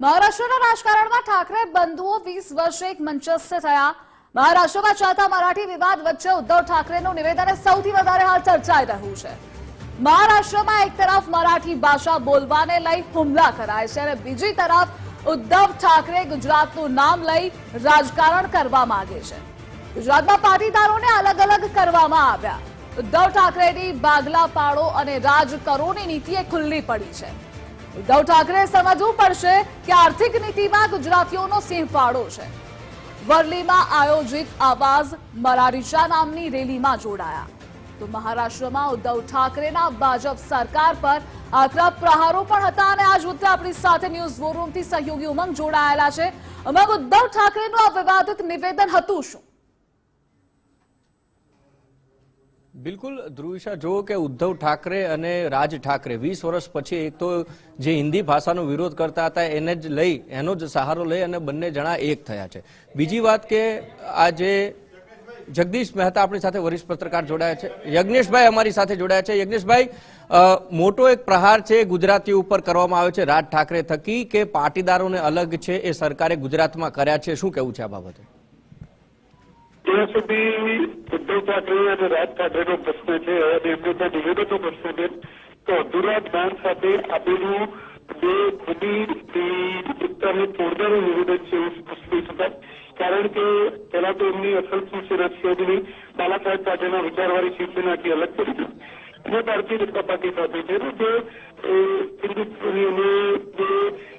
મહારાષ્ટ્રના રાજકારણમાં ઠાકરે બંધુઓ વીસ વર્ષે એક મંચસ્થ થયા. મહારાષ્ટ્રમાં ચાલતા મરાઠી વિવાદ વચ્ચે ઉદ્ધવ ઠાકરેનું નિવેદન સૌથી વધારે હાલ ચર્ચાઈ રહ્યું છે. મહારાષ્ટ્રમાં એક તરફ મરાઠી ભાષા બોલવાને લઈ હુમલા કરાય છે અને બીજી તરફ ઉદ્ધવ ઠાકરે ગુજરાતનું નામ લઈ રાજકારણ કરવા માંગે છે. ગુજરાતમાં પાટીદારોને અલગ અલગ કરવામાં આવ્યા. ઉદ્ધવ ઠાકરેની બાગલા પાડો અને રાજ કરોની નીતિ એ ખુલ્લી પડી છે. ઉદ્ધવ ઠાકરે સમજવું પડશે કે આર્થિક નીતિમાં ગુજરાતીઓનો સિંહફાળો છે. વરલીમાં આયોજિત આવાઝ મરારીશા નામની રેલીમાં જોડાયા. તો મહારાષ્ટ્રમાં ઉદ્ધવ ઠાકરેના ભાજપ સરકાર પર આકરા પ્રહારો પણ હતા અને આજ મુદ્દે આપણી સાથે ન્યૂઝ વોરૂમથી સહયોગી ઉમંગ જોડાયેલા છે. ઉમંગ, ઉદ્ધવ ઠાકરેનું આ વિવાદિત નિવેદન હતું શું? બિલકુલ ધ્રુવિશા જો કે ઉદ્ધવ ઠાકરે અને રાજ ઠાકરે વીસ વર્ષ પછી એક તો જે હિન્દી ભાષાનો વિરોધ કરતા હતા એને જ લઈ, એનો જ સહારો લઈ અને બંને જણા એક થયા છે. બીજી વાત કે આ જે જગદીશ મહેતા આપણી સાથે વરિષ્ઠ પત્રકાર જોડાયા છે. યજ્ઞેશભાઈ અમારી સાથે જોડાયા છે. યજ્ઞેશભાઈ મોટો એક પ્રહાર છે ગુજરાતી ઉપર કરવામાં આવ્યો છે. રાજ ઠાકરે થકી કે પાટીદારોને અલગ છે એ સરકારે ગુજરાતમાં કર્યા છે? શું કેવું છે આ બાબતે? ત્યાં સુધી ઉદ્ધવ ઠાકરે અને રાજ ઠાકરેનો પ્રશ્ન છે અને એમને જે નિવેદનનો પ્રશ્ન છે. તો અધૂરા જ્ઞાન સાથે આપેલું જે ખુદી તોડનારું નિવેદન છે, એવું સ્પષ્ટ શકાય કારણ કે પહેલા તો એમની અસલ શિવસેના છે જ બાલા સાહેબ પાટીલના વિચારવાળી શિવસેનાથી અલગ કરી છે અને ભારતીય જનતા પાર્ટી સાથે છે. જે હિન્દુત્વની અને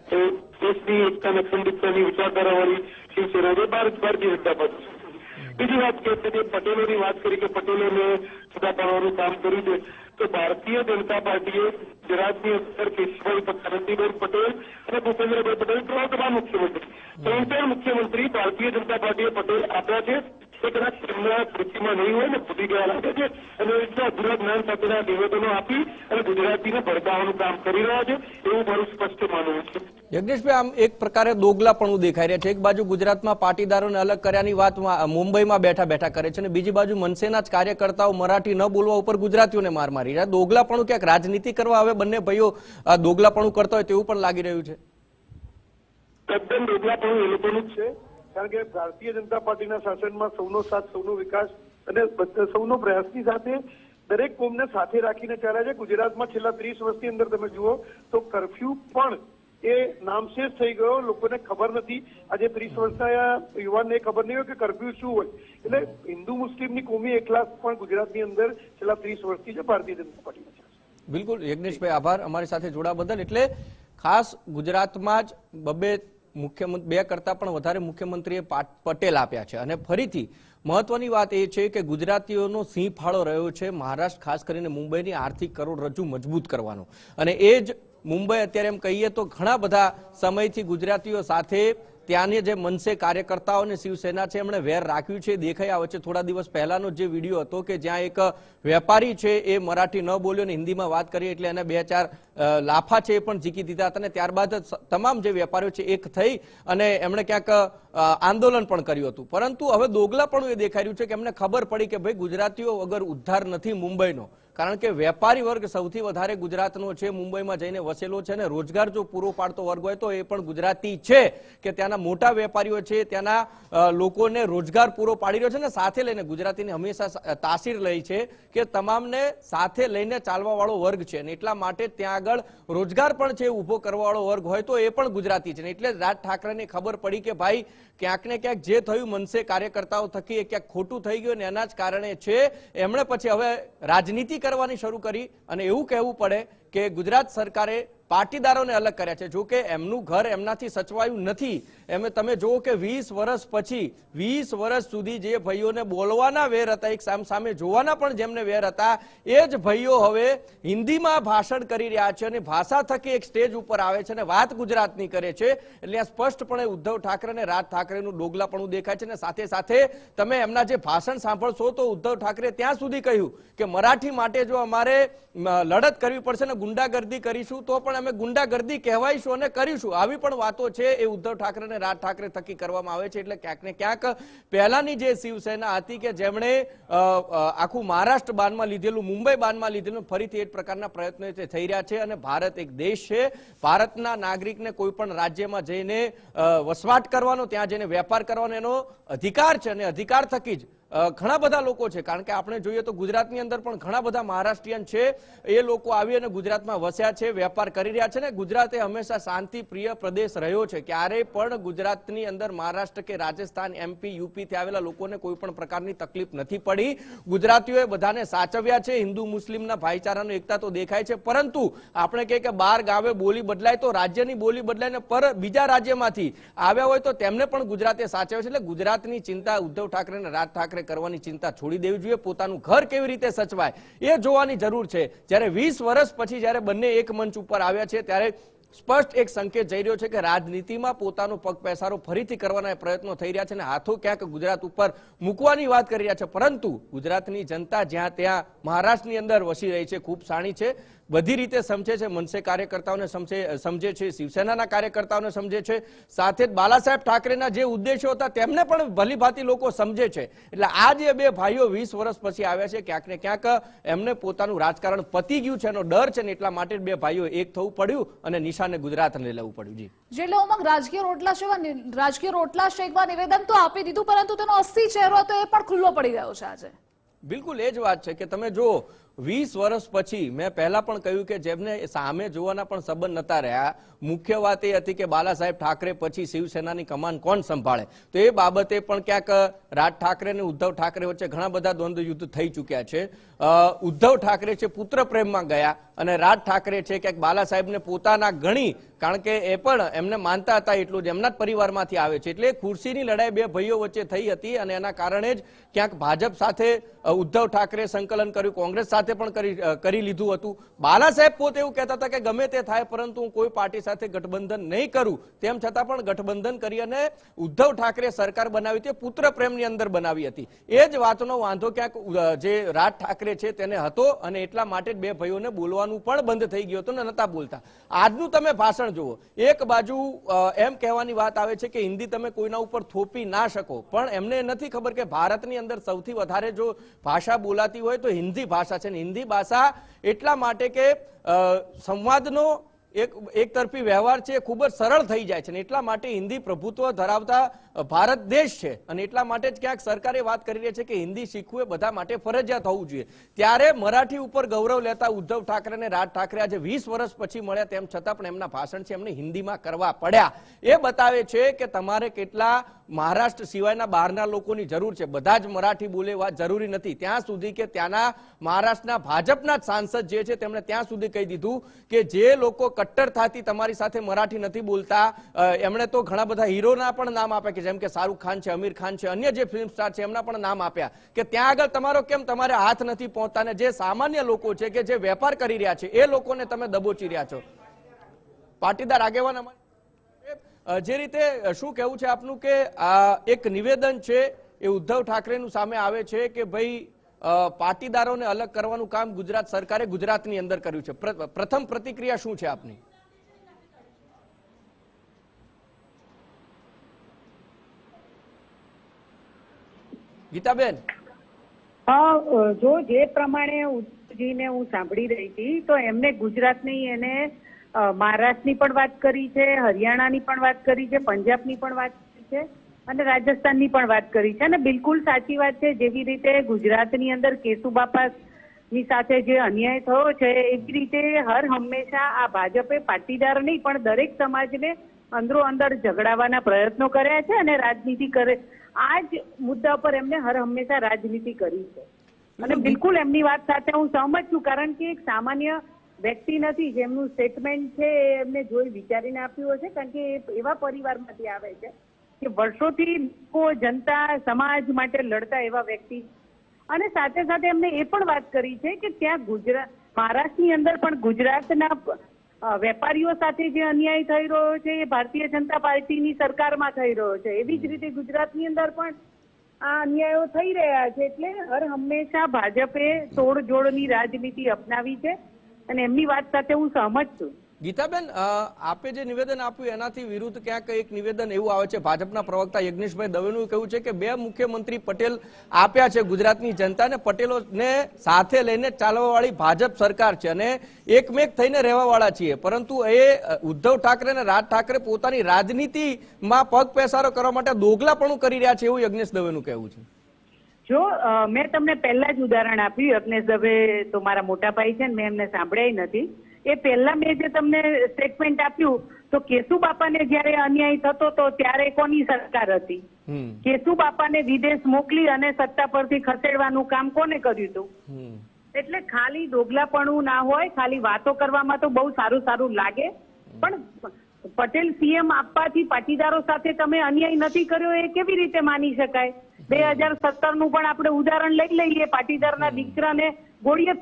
જે દેશની એકતા અને અખંડિતતાની વિચારધારાવાળી શિવસેના ભારત ભારતીય જનતા પાર્ટી છે. બીજી વાત કે છે પટેલોની વાત કરી કે પટેલોને સુધા પાડવાનું કામ કર્યું છે. તો ભારતીય જનતા પાર્ટીએ ગુજરાતની અંદર કેશુભાઈ આનંદીબેન પટેલ અને ભૂપેન્દ્રભાઈ પટેલ ત્રણ તમામ મુખ્યમંત્રી. ત્રણ ત્રણ મુખ્યમંત્રી ભારતીય જનતા પાર્ટીએ પટેલ આપ્યા છે. એ કદાચ તેમના પૃથ્વીમાં નહીં હોય ને ભૂલી ગયા લાગે છે. અને એટલા અધૂરા જ્ઞાન સાથેના નિવેદનો આપી અને ગુજરાતીને ભડકાવાનું કામ કરી રહ્યા છે એવું મારું સ્પષ્ટ માનવું છે. જગદીશભાઈ આમ એક પ્રકારે દોગલાપણું દેખાઈ રહ્યા છે. એક બાજુ ગુજરાતમાં પાટીદારોને અલગ કર્યાની વાત મુંબઈમાં બેઠા બેઠા કરે છે અને બીજી બાજુ મનસેના જ કાર્યકર્તાઓ મરાઠી ન બોલવા ઉપર ગુજરાતીઓને માર મારી રહ્યા. દોગલાપણું ક્યાંક રાજનીતિ કરવા હવે બંને ભાઈઓ દોગલાપણું કરતા હોય તેવું પણ લાગી રહ્યું છે. તદ્દન ડોગલાપણું એ લોકોનું જ છે. કારણ કે ભારતીય જનતા પાર્ટીના શાસનમાં સૌનો સાથ, સૌનો વિકાસ અને સૌનો પ્રયાસની સાથે દરેક કોમને સાથે રાખીને ચાલે છે. ગુજરાતમાં છેલ્લા ત્રીસ વર્ષની અંદર તમે જુઓ તો કરફ્યુ પણ એ નામશેષ થઈ ગયો. લોકોને ખબર નથી. આજે ત્રીસ વર્ષના યુવાનને ખબર નહીં હોય કે કરફ્યુ શું હોય. એટલે હિન્દુ મુસ્લિમની કોમી એકલાસ પણ ગુજરાતની અંદર છેલ્લા ત્રીસ વર્ષથી છે ભારતીય જનતા પાર્ટીના બિલકુલ. યજ્ઞેશભાઈ, આભાર અમારી સાથે જોડા બદલ. એટલે ખાસ ગુજરાતમાં જ બબે મુખ્યમંત્રી બે કરતા પણ વધારે મુખ્યમંત્રીએ પટેલ આપ્યા છે. અને ફરીથી મહત્વની વાત એ છે કે ગુજરાતીઓનો સિંહ ફાળો રહ્યો છે મહારાષ્ટ્ર, ખાસ કરીને મુંબઈની આર્થિક કરોડરજ્જુ મજબૂત કરવાનો. અને એ જ મુંબઈ અત્યારે એમ કહીએ તો ઘણા બધા સમયથી ગુજરાતીઓ સાથે ત્યાંની જે મનસે કાર્યકર્તાઓ અને શિવસેના છે, એમણે વેર રાખ્યું છે દેખાઈ આવે છે થોડા દિવસ પહેલાનો જે વીડિયો હતો કે જ્યાં એક વેપારી છે, એ મરાઠી ન બોલ્યો અને હિન્દીમાં વાત કરી એટલે એને બે ચાર લાફા છે એ પણ જીકી દીધા હતા અને ત્યારબાદ તમામ જે વેપારીઓ છે, એક થઈ અને એમણે ક્યાંક આંદોલન પણ કર્યું હતું. પરંતુ હવે દોગલા પણ એ દેખાઈ રહ્યું છે કે એમને ખબર પડી કે ભાઈ ગુજરાતીઓ વગર ઉદ્ધાર નથી મુંબઈનો. કારણ કે વેપારી વર્ગ સૌથી વધારે ગુજરાતનો છે, મુંબઈમાં જઈને વસેલો છે અને રોજગાર જો પૂરો પાડતો વર્ગ હોય તો એ પણ ગુજરાતી છે કે ત્યાંના મોટા વેપારીઓ છે, ત્યાંના લોકોને રોજગાર પૂરો પાડી રહ્યો છે ને સાથે લઈને ગુજરાતીને હંમેશા તાસીર લઈ છે કે તમામને સાથે લઈને ચાલવાવાળો વર્ગ છે અને એટલા માટે ત્યાં આગળ રોજગાર પણ છે, ઊભો કરવાવાળો વર્ગ હોય તો એ પણ ગુજરાતી છે ને એટલે રાજ ઠાકરેને ખબર પડી કે ભાઈ, ક્યાંક ને ક્યાંક જે થયું મનસે કાર્યકર્તાઓ થકી એ ક્યાંક ખોટું થઈ ગયું ને એના જ કારણે છે, એમણે પછી હવે રાજનીતિ કરવાની શરૂ કરી અને એવું કહેવું પડે કે ગુજરાત સરકારે પાટીદારોને અલગ કર્યા છે. જો કે એમનું ઘર એમનાથી સચવાયું નથી. એમ તમે જુઓ કે વીસ વર્ષ પછી, વીસ વર્ષ સુધી જે ભાઈઓને બોલવાના વેર હતા, એક સામ સામે જોવાના પણ જેમને વેર હતા, એ જ ભાઈઓ હવે હિન્દીમાં ભાષણ કરી રહ્યા છે અને ભાષા થકી એક સ્ટેજ ઉપર આવે છે અને વાત ગુજરાતની કરે છે. એટલે આ સ્પષ્ટપણે ઉદ્ધવ ઠાકરે અને રાજ ઠાકરેનું ડોગલાપણું દેખાય છે અને સાથે સાથે તમે એમના જે ભાષણ સાંભળશો તો ઉદ્ધવ ઠાકરે ત્યાં સુધી કહ્યું કે મરાઠી માટે જો અમારે લડત કરવી પડશે ને ગુંડાગર્દી કરીશું તો પણ અમે ગુંડાગર્દી કહેવાઈશું અને કરીશું. આવી પણ વાતો છે એ ઉદ્ધવ ઠાકરે અને રાજ ઠાકરે થકી કરવામાં આવે છે એટલે ક્યાંક ને ક્યાંક પહેલાની જે શિવસેના હતી કે જેમણે આખું મહારાષ્ટ્ર બાનમાં લીધેલું, મુંબઈ બાનમાં લીધેલું, ફરીથી એ પ્રકારના પ્રયત્નો થઈ રહ્યા છે અને ભારત એક દેશ છે. ભારતના નાગરિકને કોઈ પણ રાજ્યમાં જઈને વસવાટ કરવાનો, ત્યાં જઈને વેપાર કરવાનો એનો અધિકાર છે અને અધિકાર થકી જ ઘણા બધા લોકો છે. કારણ કે આપણે જોઈએ તો ગુજરાતની અંદર પણ ઘણા બધા મહારાષ્ટ્રીયન છે. એ લોકો આવી અને ગુજરાતમાં વસ્યા છે, વેપાર કરી રહ્યા છે ને ગુજરાત એ હંમેશા શાંતિ પ્રિય પ્રદેશ રહ્યો છે. ક્યારેય પણ ગુજરાતની અંદર મહારાષ્ટ્ર કે રાજસ્થાન એમપી યુપી થી આવેલા લોકોને કોઈ પણ પ્રકારની તકલીફ નથી પડી. ગુજરાતીઓએ બધાને સાચવ્યા છે. હિન્દુ, મુસ્લિમના ભાઈચારાનો એકતા તો દેખાય છે. પરંતુ આપણે કહીએ કે બાર ગામે બોલી બદલાય તો રાજ્યની બોલી બદલાય ને પર બીજા રાજ્યમાંથી આવ્યા હોય તો તેમને પણ ગુજરાતે સાચવ્યા છે. એટલે ગુજરાતની ચિંતા ઉદ્ધવ ઠાકરે અને રાજ ઠાકરે કરવાની ચિંતા છોડી દેવી જોઈએ. પોતાનું ઘર કેવી રીતે સચવાય એ જોવાની જરૂર છે. જ્યારે વીસ વર્ષ પછી જ્યારે બંને એક મંચ ઉપર આવ્યા છે, ત્યારે સ્પષ્ટ એક સંકેત જઈ રહ્યો છે કે રાજનીતિમાં પોતાનો પગ પેસારો ફરીથી કરવાના પ્રયત્નો થઈ રહ્યા છે અને હાથો ક્યાંક ગુજરાત ઉપર મૂકવાની વાત કરી રહ્યા છે. પરંતુ ગુજરાતની જનતા જ્યાં ત્યાં મહારાષ્ટ્રની અંદર વસી રહી છે, ખૂબ સાણી છે. બધી રીતે સમજે છે મનસે કાર્યકર્તાઓને સમજે સમજે છે શિવસેનાના કાર્યકર્તાઓને સમજે છે. સાથે જ બાલાસાહેબ ઠાકરેના જે ઉદ્દેશો હતા તેમને પણ ભલીભાતી લોકો સમજે છે. એટલે આ જે બે ભાઈઓ વીસ વર્ષ પછી આવ્યા છે ક્યાંક ને ક્યાંક એમને પોતાનું રાજકારણ પતી ગયું છે એનો ડર છે ને એટલા માટે બે ભાઈઓ એક થવું પડ્યું અને નિશાને ગુજરાતને લેવું પડ્યું જી. જેટલે ઉમંગ રાજકીય રોટલા છે રાજકીય રોટલા શેકવા નિવેદન તો આપી દીધું પરંતુ તેનો અસ્થિ ચહેરો તો એ પણ ખુલ્લો પડી ગયો છે આજે. બિલકુલ એ જ વાત છે કે તમે જો વીસ વર્ષ પછી મેં પહેલા પણ કહ્યું કે જેમને સામે જોવાના પણ સંબંધ નતા રહ્યા, મુખ્ય વાત એ હતી કે બાલા સાહેબ ઠાકરે પછી શિવસેનાની કમાન કોણ સંભાળે? તો એ બાબતે પણ ક્યાંક રાજ ઠાકરે અને ઉદ્ધવ ઠાકરે વચ્ચે ઘણા બધા દ્વંદ્વ યુદ્ધ થઈ ચૂક્યા છે. ઉદ્ધવ ઠાકરે છે પુત્ર પ્રેમમાં ગયા અને રાજ ઠાકરે છે ક્યાંક બાલા સાહેબને પોતાના ગણી, કારણ કે એ પણ એમને માનતા હતા એટલું જ, એમના જ પરિવારમાંથી આવે છે. એટલે ખુરશીની લડાઈ બે ભાઈઓ વચ્ચે થઈ હતી અને એના કારણે જ ક્યાંક ભાજપ સાથે ઉદ્ધવ ઠાકરે સંકલન કર્યું, કોંગ્રેસ સાથે પણ કરી લીધું હતું. બાલા સાહેબ પોતે એવું કહેતા હતા કે ગમે તે થાય, પરંતુ હું કોઈ પાર્ટી સાથે ગઠબંધન નહીં કરું. તેમ છતાં પણ ગઠબંધન કરી અને ઉદ્ધવ ઠાકરે સરકાર બનાવી તે પુત્ર પ્રેમની અંદર બનાવી હતી. એ જ વાતનો વાંધો ક્યાંક જે રાજ ઠાકરે છે તેને હતો અને એટલા માટે બે ભાઈઓને બોલવાનું પણ બંધ થઈ ગયું હતું ને નતા બોલતા. આજનું તમે ભાષણ જુઓ. એક બાજુ એમ કહેવાની વાત આવે છે કે હિન્દી તમે કોઈના ઉપર થોપી ના શકો. પણ એમને નથી ખબર કે ભારતની અંદર સૌથી વધારે જો ભાષા બોલાતી હોય તો હિન્દી ભાષા છે. ને હિન્દી ભાષા એટલા માટે કે સંવાદનો એક એક તરફી વ્યવહાર છે ખૂબ જ સરળ થઈ જાય છે એટલા માટે હિન્દી પ્રભુત્વ ધરાવતા ભારત દેશ છે. અને એટલા માટે જ ક્યાંક સરકારે વાત કરી રહી છે કે હિન્દી શીખવું એ બધા માટે ફરજિયાત હોવું જોઈએ. ત્યારે મરાઠી ઉપર ગૌરવ લેતા ઉદ્ધવ ઠાકરે અને રાજ ઠાકરે આજે વીસ વર્ષ પછી મળ્યા તેમ છતાં પણ એમના ભાષણ છે, એમને હિન્દીમાં કરવા પડ્યા. એ બતાવે છે કે તમારે કેટલા મહારાષ્ટ્ર સિવાયના બહારના લોકોની જરૂર છે. બધા જ મરાઠી બોલેવા જરૂરી નથી. ત્યાં સુધી કે ત્યાંના મહારાષ્ટ્રના ભાજપના જ સાંસદ જે છે, તેમણે ત્યાં સુધી કહી દીધું કે જે લોકો કટ્ટરતાથી તમારી સાથે મરાઠી નથી બોલતા. એમણે તો ઘણા બધા હીરોના પણ નામ આપ્યા કે જેમ કે શાહરૂખ ખાન છે, અમીર ખાન છે, અન્ય જે ફિલ્મ સ્ટાર છે, એમના પણ નામ આપ્યા કે ત્યાં આગળ તમારો કેમ તમારે હાથ નથી પહોંચતા ને જે સામાન્ય લોકો છે કે જે વેપાર કરી રહ્યા છે, એ લોકોને તમે દબોચી રહ્યા છો. પાટીદાર આગેવાન જે રીતે શું કહેવું છે આપનું કે એક નિવેદન છે એ ઉદ્ધવ ઠાકરેનું સામે આવે છે કે ભાઈ પાટીદારોને અલગ કરવાનું કામ ગુજરાત સરકારે ગુજરાતની અંદર કર્યું છે. પ્રથમ પ્રતિક્રિયા શું છે આપની? ગીતાબેન જો જે પ્રમાણે ઉદ્ધવજીને હું સાંભળી રહી હતી, તો એમને ગુજરાતની એને મહારાષ્ટ્રની પણ વાત કરી છે, હરિયાણાની પણ વાત કરી છે, પંજાબની પણ વાત કરી છે અને રાજસ્થાનની પણ વાત કરી છે. અને બિલકુલ સાચી વાત છે, જેવી રીતે ગુજરાતની અંદર કેશુબાપા ની સાથે જે અન્યાય થયો છે, એવી રીતે હર હંમેશા આ ભાજપે પાટીદાર નહીં પણ દરેક સમાજને અંદરો અંદર ઝઘડાવાના પ્રયત્નો કર્યા છે અને રાજનીતિ કરે આ જ મુદ્દા પર એમને હર હંમેશા રાજનીતિ કરી છે. અને બિલકુલ એમની વાત સાથે હું સહમત છું કારણ કે એક સામાન્ય વ્યક્તિ નથી જેમનું સ્ટેટમેન્ટ છે એમને જોઈ વિચારીને આપ્યું હશે કારણ કે એવા પરિવારમાંથી આવે છે કે વર્ષોથી લોકો જનતા સમાજ માટે લડતા એવા વ્યક્તિ અને સાથે સાથે એમને એ પણ વાત કરી છે કે ત્યાં ગુજરાત મહારાષ્ટ્રની અંદર પણ ગુજરાતના વેપારીઓ સાથે જે અન્યાય થઈ રહ્યો છે એ ભારતીય જનતા પાર્ટીની સરકારમાં થઈ રહ્યો છે. એવી જ રીતે ગુજરાતની અંદર પણ આ અન્યાયો થઈ રહ્યા છે એટલે હર હંમેશા ભાજપે તોડજોડની રાજનીતિ અપનાવી છે અને એમની વાત સાથે હું સહમત છું. ગીતાબેન આપે જે નિવેદન આપ્યું એનાથી વિરુદ્ધ ક્યાંક એક નિવેદન એવું આવે છે? ભાજપના પ્રવક્તા યજ્ઞેશભાઈ દવેનું કહ્યું છે કે બે મુખ્યમંત્રી પટેલ આપ્યા છે ગુજરાતની જનતાને. પટેલોને સાથે લઈને ચાલવાવાળી ભાજપ સરકાર છે અને એકમેક થઈને રહેવાવાળા છીએ. પરંતુ એ ઉદ્ધવ ઠાકરે અને રાજ ઠાકરે પોતાની રાજનીતિમાં પગ પેસારો કરવા માટે દોગલાપણું કરી રહ્યા છે એવું યજ્ઞેશ દવેનું કહેવું છે. જો મેં તમને પહેલા જ ઉદાહરણ આપ્યું. યજ્ઞેશ દવે તો મારા મોટા ભાઈ છે ને, મેં એમને સાંભળ્યા નથી. એ પહેલા મેં જે તમને સ્ટેટમેન્ટ આપ્યું તો કેશુ બાપાને જયારે અન્યાય થતો તો ત્યારે કોની સરકાર હતી? કેશુ બાપાને વિદેશ મોકલી અને સત્તા પરથી ખસેડવાનું કામ કોને કર્યું હતું? એટલે ખાલી ડોગલાપણું ના હોય ખાલી વાતો કરવામાં તો બહુ સારું સારું લાગે. પણ પટેલ સીએમ આપવાથી પાટીદારો સાથે તમે અન્યાય નથી કર્યો એ કેવી રીતે માની શકાય? બે હજાર સત્તરનું પણ આપણે ઉદાહરણ લઈ લઈએ પાટીદારના દીકરાને ગોળીએ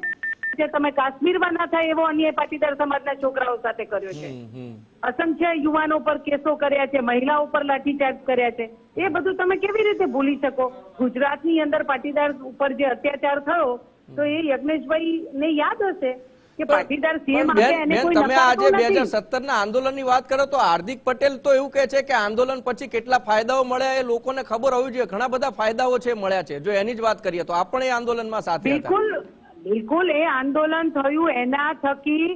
જે તમે કાશ્મીરમાં ના થાય એવો અન્ય પાટીદાર સમાજના છોકરાઓ સાથે કર્યો છે. અસંખ્ય યુવાનો પર કેસો કર્યા છે મહિલાઓ પર લાઠીચાર્જ કર્યા છે. એ બધું તમે કેવી રીતે ભૂલી શકો? ગુજરાતની અંદર પાટીદાર ઉપર જે અત્યાચાર થયો તો એ યજ્ઞેશભાઈ ને યાદ હશે તમે આજે બે હજાર સત્તર ના આંદોલનની વાત કરો તો હાર્દિક પટેલ તો એવું કે છે કે આંદોલન પછી કેટલા ફાયદાઓ મળ્યા એ લોકોને ખબર હોવી જોઈએ. ઘણા બધા ફાયદાઓ છે મળ્યા છે. જો એની જ વાત કરીએ તો આપણે આંદોલનમાં સાથે હતા. બિલકુલ બિલકુલ એ આંદોલન થયું એના થકી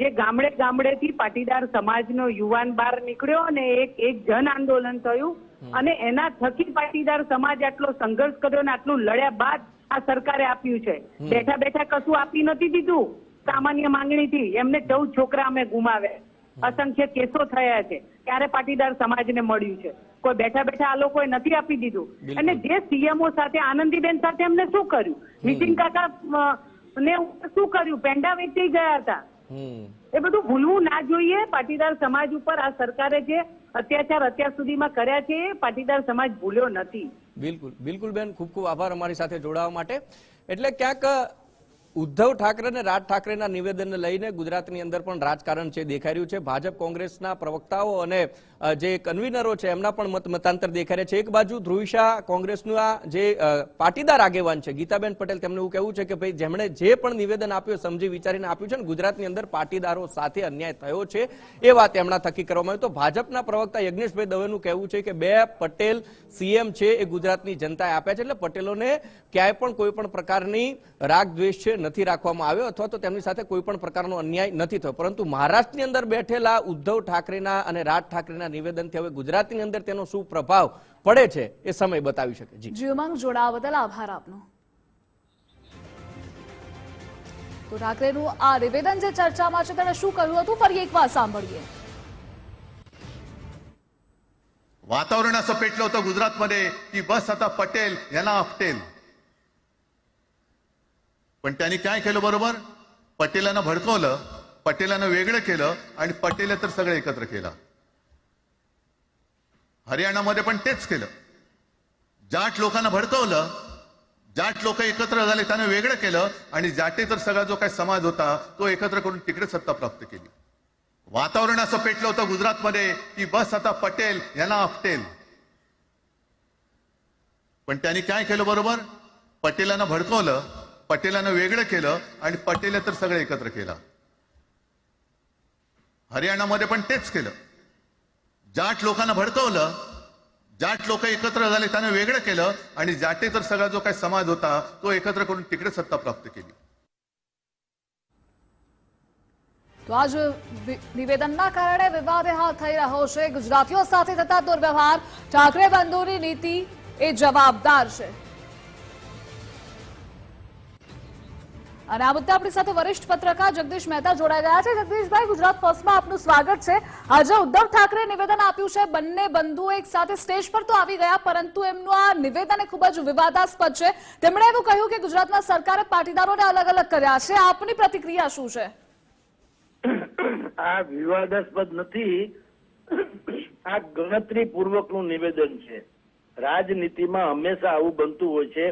જે ગામડે ગામડેથી પાટીદાર સમાજનો યુવાન બહાર નીકળ્યો અને એક એક જન આંદોલન થયું. અને એના થકી પાટીદાર સમાજ આટલો સંઘર્ષ કર્યો અને આટલું લડ્યા બાદ આ સરકારે આપ્યું છે. બેઠા બેઠા કશું આપી નથી દીધું. સામાન્ય માંગણીથી એમને ચૌદ છોકરા અમે ગુમાવ્યા. અસંખ્ય કેસો થયા છે. ત્યારે પાટીદાર સમાજને મળ્યું છે? કોઈ બેઠા બેઠા આ લોકોએ નથી આપી દીધું. અને જે સીએમઓ સાથે આનંદીબેન સાથે એમને શું કર્યું? નીતિન કાકા ને શું કર્યું? પેંડા વેચી ગયા હતા. એ બધું ભૂલવું ના જોઈએ. પાટીદાર સમાજ ઉપર આ સરકારે જે અત્યાચાર અત્યાર સુધીમાં કર્યા છે એ પાટીદાર સમાજ ભૂલ્યો નથી. બિલકુલ. બિલકુલ બેન ખૂબ ખૂબ આભાર અમારી સાથે જોડાવા માટે. એટલે ક્યાંક ઉદ્ધવ ઠાકરે અને રાજ ઠાકરેના નિવેદનને લઈને ગુજરાતની અંદર પણ રાજકારણ છે, દેખાઈ રહ્યું છે. ભાજપ કોંગ્રેસના પ્રવક્તાઓ અને જે કન્વીનરો છે, એમના પણ મત મતાંતર દેખાઈ રહ્યા છે. એક બાજુ ધ્રુવિશા આ જે પાટીદાર આગેવાન છે, ગીતાબેન પટેલ, તેમનું એવું કહેવું છે કે ભાઈ જેમણે જે પણ નિવેદન આપ્યું, સમજી વિચારીને આપ્યું છે ને ગુજરાતની અંદર પાટીદારો સાથે અન્યાય થયો છે, એ વાત એમના થકી કરવામાં આવી. તો ભાજપના પ્રવક્તા યજ્ઞેશભાઈ દવેનું કહેવું છે કે બે પટેલ સીએમ છે, એ ગુજરાતની જનતાએ આપ્યા છે. એટલે પટેલોને ક્યાંય પણ કોઈ પણ પ્રકારની રાગ દ્વેષ છે નથી રાખવામાં આવ્યો અથવા તો તેમની સાથે કોઈ પણ પ્રકારનો અન્યાય નથી થયો પરંતુ મહારાષ્ટ્રની અંદર બેઠેલા ઉદ્ધવ ઠાકરેના અને રાજ ઠાકરેના નિવેદનથી હવે ગુજરાતની અંદર તેનો શું પ્રભાવ પડે છે એ સમય બતાવી શકે જી જી ઉમંગ જોડાવા બદલ આભાર આપનો તો ઠાકરેનું આ નિવેદન જે ચર્ચામાં છે તેણે શું કહ્યું હતું ફરી એકવાર સાંભળીએ वातावरण असं पेटलं होतं गुजरातमध्ये की बस आता पटेल यांना आपटेल पण त्यांनी काय केलं बरोबर? पटेलांना भडकवलं पटेलांना वेगळं केलं आणि पटेल तर सगळं एकत्र केलं. हरियाणामध्ये पण तेच केलं. जाट लोकांना भडकवलं जाट लोक एकत्र झाले त्यांना वेगळं केलं आणि जाटे तर सगळा जो काही समाज होता तो एकत्र करून तिकडे सत्ता प्राप्त केली. वातावरण असं पेटलं होतं गुजरातमध्ये की बस आता पटेल यांना आपटेल. पण त्यांनी काय केलं बरोबर? पटेलांना भडकवलं पटेलांना वेगळं केलं आणि पटेल तर सगळं एकत्र केलं हरियाणामध्ये पण तेच केलं जाट लोकांना भडकवलं जाट लोक एकत्र झाले त्यांना वेगळं केलं आणि जाटे तर सगळा जो काही समाज होता तो एकत्र करून तिकडे सत्ता प्राप्त केली તો આજ વિ- નિવેદનના કારણે વિવાદ એ હાલ થઈ રહ્યો છે ગુજરાતીઓ સાથે થતા દુર્વ્યવહાર ઠાકરે બંધુની નીતિ એ જવાબદાર છે અને આ મુદ્દે આપણી સાથે વરિષ્ઠ પત્રકાર જગદીશ મહેતા જોડાઈ રહ્યા છે. જગદીશભાઈ, ગુજરાત ફર્સ્ટમાં આપનું સ્વાગત છે. આજે ઉદ્ધવ ઠાકરે નિવેદન આપ્યું છે. બંને બંધુઓ એક સાથે સ્ટેજ પર તો આવી ગયા, પરંતુ એમનું આ નિવેદન ખૂબ જ વિવાદાસ્પદ છે. તેમણે એવું કહ્યું કે ગુજરાતમાં સરકારે પાટીદારોને અલગ અલગ કર્યા છે. આપની પ્રતિક્રિયા શું છે? આ વિવાદાસ્પદ નથી. આ ગણતરી પૂર્વકનું નિવેદન છે. રાજનીતિમાં હંમેશા આવું બનતું હોય છે.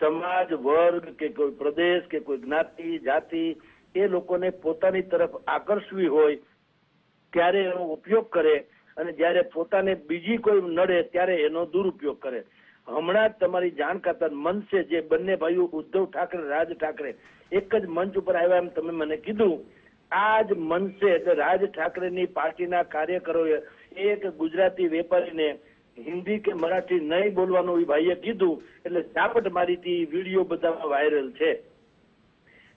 સમાજ, વર્ગ કે કોઈ પ્રદેશ કે કોઈ જ્ઞાતિ, જાતિ, એ લોકોને પોતાની તરફ આકર્ષવી હોય, ત્યારે એનો ઉપયોગ કરે અને જ્યારે પોતાને બીજી કોઈ નડે ત્યારે એનો દુરુપયોગ કરે. હમણાં જ તમારી જાણ ખાતર મંચ જે બંને ભાઈઓ ઉદ્ધવ ઠાકરે, રાજ ઠાકરે એક જ મંચ ઉપર આવ્યા એમ તમે મને કીધું. આ જ એટલે રાજ ઠાકરેની પાર્ટીના કાર્યકરોએ એક ગુજરાતી વેપારીને હિન્દી કે મરાઠી નહીં બોલવાનું એ ભાઈએ કીધું, એટલે ચાપટ મારી હતી વીડિયો બધા વાયરલ છે.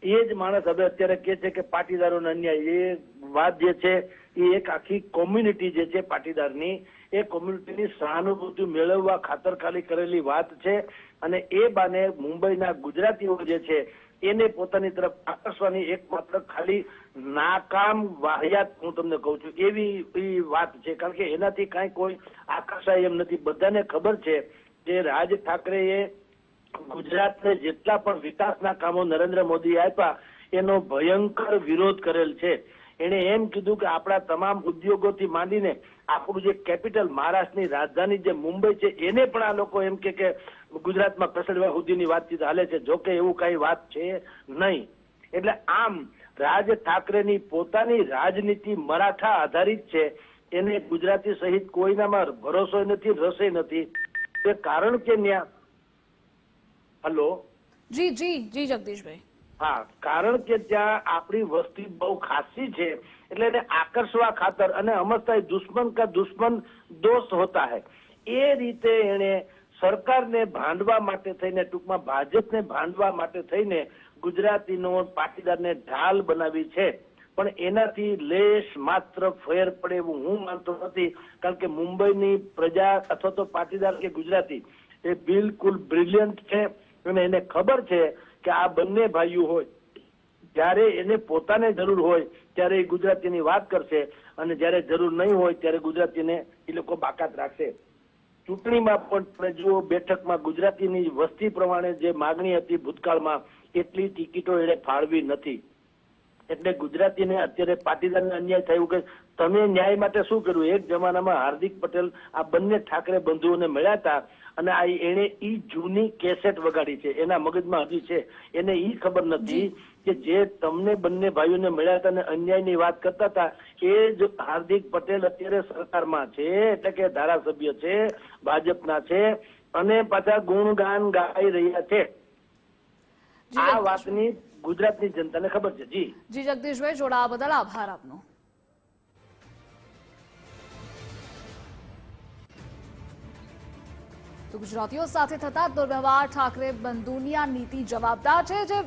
એ જ માણસ હવે અત્યારે કે છે કે પાટીદારોને અન્યાય. એ વાત જે છે, એ એક આખી કોમ્યુનિટી જે છે પાટીદારની, એ કોમ્યુનિટીની સહાનુભૂતિ મેળવવા ખાતર ખાલી કરેલી વાત છે અને એ બાને મુંબઈના ગુજરાતીઓ જે છે, એને પોતાની તરફ આકર્ષવાની એકમાત્ર ખાલી નાકામ વાહિયાત હું તમને કહું છું. એવી વાત છે. કારણ કે એનાથી કાંઈ કોઈ આકર્ષાય એમ નથી. બધાને ખબર છે કે રાજ ઠાકરેએ ગુજરાતને જેટલા પણ વિકાસના કામો નરેન્દ્ર મોદી આપ્યા, એનો ભયંકર વિરોધ કરેલ છે. એણે એમ કીધું કે આપણા તમામ ઉદ્યોગોથી માંડીને આપણું જે કેપિટલ મહારાષ્ટ્રની રાજધાની જે મુંબઈ છે, એને પણ આ લોકો એમ કે ગુજરાતમાં ખસેડવા સુધીની વાતચીત હાલે છે. જોકે એવું કઈ વાત છે નહીં. એટલે આમ રાજ ઠાકરેની પોતાની રાજનીતિ મરાઠા આધારિત છે. એને ગુજરાતી સહિત કોઈનામાં ભરોસો નથી રસે નથી. તે કારણ કે ન્યા હલો? જી જી જી જગદીશભાઈ. હા કારણ કે ત્યાં આપણી વસ્તી બહુ ખાસી છે એટલે એને આકર્ષવા ખાતર અને સમજતા હે દુશ્મન કા દુશ્મન દોસ્ત હોતા હૈ. એ રીતે એને સરકારને ભાંડવા માટે થઈને ટૂંકમાં ભાજપને ભાંડવા માટે થઈને ગુજરાતીનો પાટીદારને ઢાલ બનાવી છે. પણ એનાથી લેશ માત્ર ફેર પડે એવું હું માનતો નથી. કારણ કે મુંબઈની પ્રજા અથવા તો પાટીદાર કે ગુજરાતી એ બિલકુલ બ્રિલિયન્ટ છે અને એને ખબર છે કે આ બંને ભાઈઓ હોય, જ્યારે એને પોતાને જરૂર હોય ત્યારે એ ગુજરાતીની વાત કરશે અને જ્યારે જરૂર નહીં હોય ત્યારે ગુજરાતીને એ લોકો બાકાત રાખશે. ચૂંટણીમાં પણ જુઓ બેઠકમાં ગુજરાતીની વસ્તી પ્રમાણે જે માગણી હતી ભૂતકાળમાં એટલી ટિકિટો એને ફાળવી નથી. એટલે ગુજરાતીને અત્યારે પાટીદારને અન્યાય થયું કે તમે ન્યાય માટે શું કર્યું? એક જમાનામાં હાર્દિક પટેલ આ બંને ઠાકરે બંધુઓને મળ્યા હતા અને આ એને ઈ જૂની કેસેટ વગાડી છે. એના મગજમાં હજી છે. એને ઈ ખબર નથી કે જે તમને બંને ભાઈઓને મળ્યા હતા અને અન્યાયની વાત કરતા હતા એ જ હાર્દિક પટેલ અત્યારે સરકારમાં છે એટલે કે ધારાસભ્ય છે ભાજપના છે અને પાછા ગુણગાન ગાઈ રહ્યા છે. આ વાતની ગુજરાતની જનતાને ખબર છે. જી. જી જગદીશભાઈ જોડાવા બદલ આભાર આપનો. તો ગુજરાતીઓ સાથે થતા દુર્વ્યવહાર ઠાકરે બંધુનિયા નીતિ જવાબદાર છે જે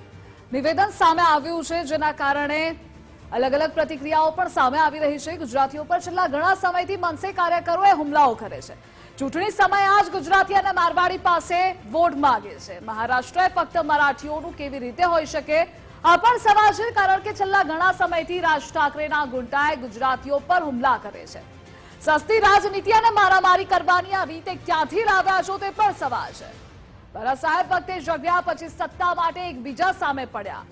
નિવેદન સામે આવ્યું છે જેના કારણે અલગ અલગ પ્રતિક્રિયાઓ પણ સામે આવી રહી છે. ગુજરાતીઓ પર છેલ્લા ઘણા સમયથી મનસે કાર્યકરોએ હુમલાઓ કરે છે. ચૂંટણી સમયે આજ ગુજરાતી અને મારવાડી પાસે વોટ માગે છે. મહારાષ્ટ્રએ ફક્ત મરાઠીઓનું કેવી રીતે હોઈ શકે? આ પણ સવાલ છે, કારણ કે છેલ્લા ઘણા સમયથી રાજ ઠાકરેના ગુંટાએ ગુજરાતીઓ પર હુમલા કરે છે. સસ્તી રાજનીતિ અને મારામારી કરવાની આ રીતે ક્યાંથી લાવ્યા છો તે પણ સવાલ છે. ભરત સાહેબ વખતે જગ્યા પછી સત્તા માટે એકબીજા સામે પડ્યા.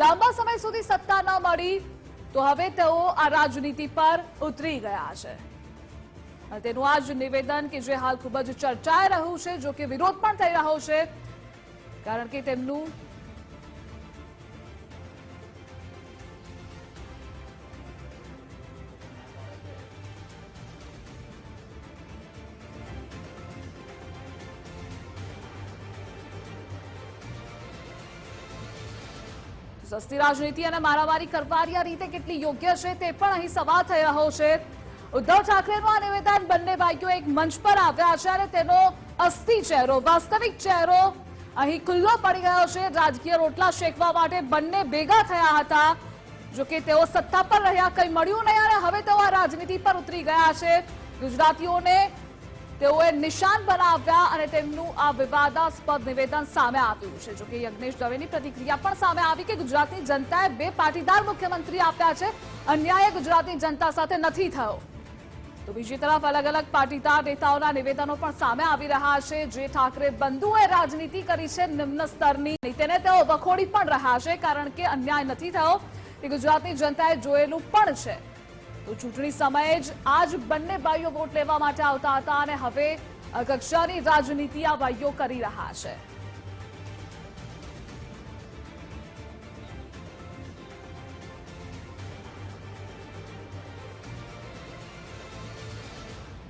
લાંબા સમય સુધી સત્તા ન મળી, તો હવે તેઓ આ રાજનીતિ પર ઉતરી ગયા છે. તેનું આ જ નિવેદન કે જે હાલ ખૂબ જ ચર્ચાઈ રહ્યું છે, જો કે વિરોધ પણ થઈ રહ્યો છે, કારણ કે તેમનું સસ્તી રાજનીતિ અને મારામારી કરવાની આ રીતે કેટલી યોગ્ય છે તે પણ અહીં સવાલ થઈ રહ્યો છે. ઉદ્ધવ ઠાકરેનું આ નિવેદન બંને ભાઈઓ એક મંચ પર આવ્યા છે અને તેનો અસ્થિ ચહેરો, વાસ્તવિક ચહેરો અહીં ખુલ્લો પડી ગયો છે. રાજકીય રોટલા શેકવા માટે બંને ભેગા થયા હતા. જો કે તેઓ સત્તા પર રહ્યા, કંઈ મળ્યું નહીં અને હવે તેઓ આ રાજનીતિ પર ઉતરી ગયા છે. ગુજરાતીઓને તેઓએ નિશાન બનાવ્યા અને તેમનું આ વિવાદાસ્પદ નિવેદન સામે આવ્યું છે. જોકે યજ્ઞેશ દવેની પ્રતિક્રિયા પણ સામે આવી કે ગુજરાતની જનતાએ બે પાટીદાર મુખ્યમંત્રી આપ્યા છે. અન્યાય ગુજરાતની જનતા સાથે નથી થયો. તો બીજી તરફ અલગ અલગ પાટીદાર નેતાઓના નિવેદનો પણ સામે આવી રહ્યા છે. જે ઠાકરે બંધુએ રાજનીતિ કરી છે નિમ્ન સ્તરની. તેને તેઓ વખોડી પણ રહ્યા છે કારણ કે અન્યાય નથી થયો. તે ગુજરાતની જનતાએ જોયેલું પણ છે. તો ચૂંટણી સમયે જ આ જ બંને ભાઈઓ વોટ લેવા માટે આવતા હતા અને હવે કક્ષાની રાજનીતિ આ ભાઈઓ કરી રહ્યા છે.